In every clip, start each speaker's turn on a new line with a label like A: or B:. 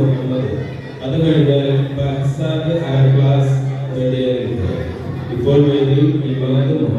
A: മുഹമ്മദ്.
B: അത് കഴിഞ്ഞാൽ ബഹ്സാദ് ക്ലാസ് നേടിയ ഇപ്പോൾ വേദിയിൽ Imad Muhammad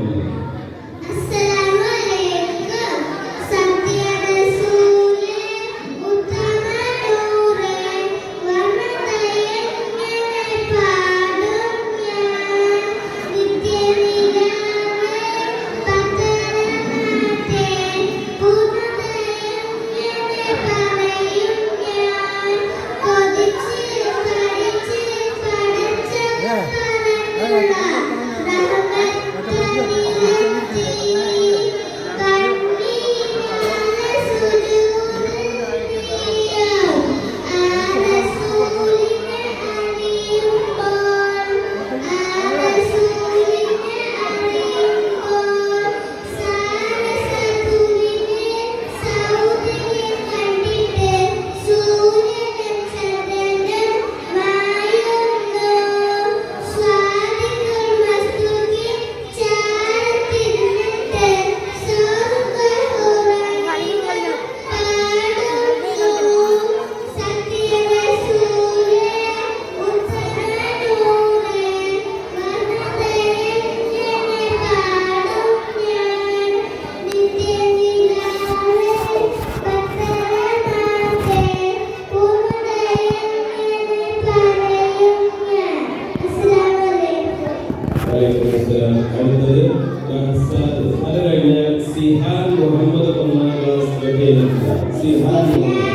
A: Sihan Muhammad Pemangkas Bagaimana Sihan Muhammad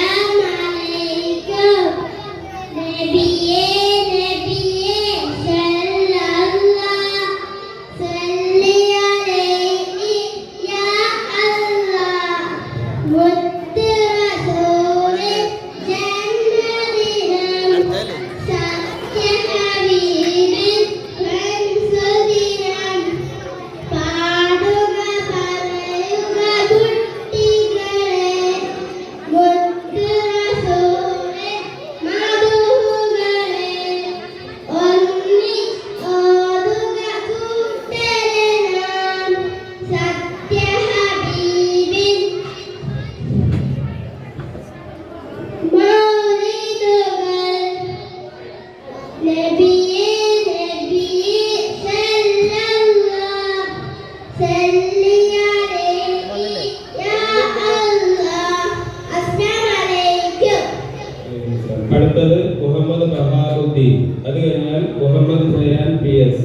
B: അടുത്തത് മുഹമ്മദ് ബഹാറുദ്ദീൻ അത് കഴിഞ്ഞാൽ മുഹമ്മദ് സൈനാൻ പി എസ്.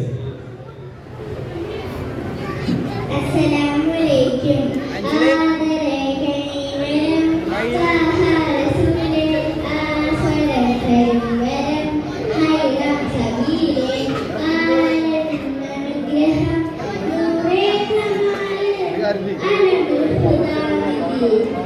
B: 爱你如初的你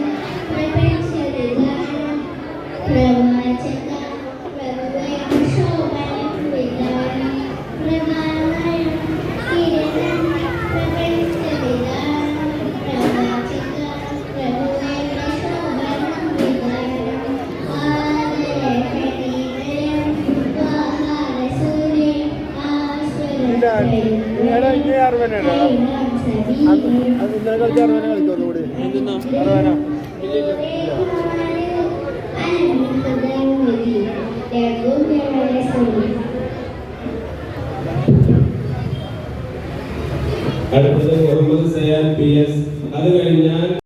B: അറുപന കളിക്കും ഒന്നുകൂടി അറുപന